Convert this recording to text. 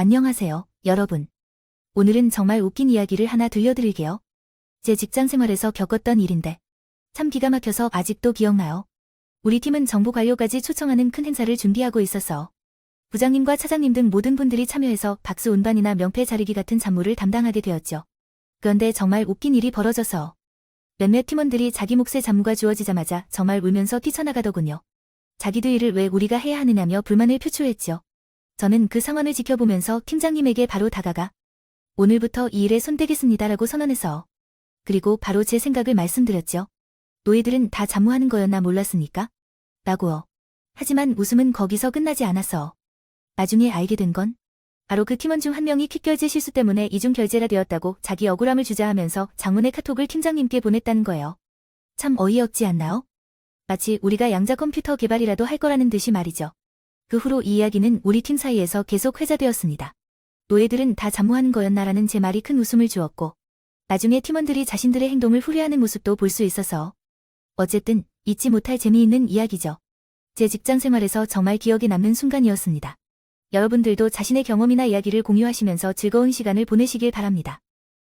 안녕하세요, 여러분. 오늘은 정말 웃긴 이야기를 하나 들려드릴게요. 제 직장 생활에서 겪었던 일인데 참 기가 막혀서 아직도 기억나요. 우리 팀은 정보 관료까지 초청하는 큰 행사를 준비하고 있었어. 부장님과 차장님 등 모든 분들이 참여해서 박수 운반이나 명패 자르기 같은 잡무를 담당하게 되었죠. 그런데 정말 웃긴 일이 벌어져서 몇몇 팀원들이 자기 몫의 잡무가 주어지자마자 정말 울면서 뛰쳐나가더군요. 자기들 일을 왜 우리가 해야 하느냐며 불만을 표출했죠. 저는 그 상황을 지켜보면서 팀장님에게 바로 다가가 오늘부터 이 일에 손대겠습니다라고 선언했어. 그리고 바로 제 생각을 말씀드렸죠. 노예들은 다 잡무하는 거였나 몰랐으니까? 라고요. 하지만 웃음은 거기서 끝나지 않았어. 나중에 알게 된 건 바로 그 팀원 중 한 명이 퀵결제 실수 때문에 이중 결제가 되었다고 자기 억울함을 주자하면서 장문의 카톡을 팀장님께 보냈다는 거예요. 참 어이없지 않나요? 마치 우리가 양자 컴퓨터 개발이라도 할 거라는 듯이 말이죠. 그 후로 이 이야기는 우리 팀 사이에서 계속 회자되었습니다. 노예들은 다 잠무하는 거였나라는 제 말이 큰 웃음을 주었고 나중에 팀원들이 자신들의 행동을 후회하는 모습도 볼 수 있어서 어쨌든 잊지 못할 재미있는 이야기죠. 제 직장 생활에서 정말 기억에 남는 순간이었습니다. 여러분들도 자신의 경험이나 이야기를 공유하시면서 즐거운 시간을 보내시길 바랍니다.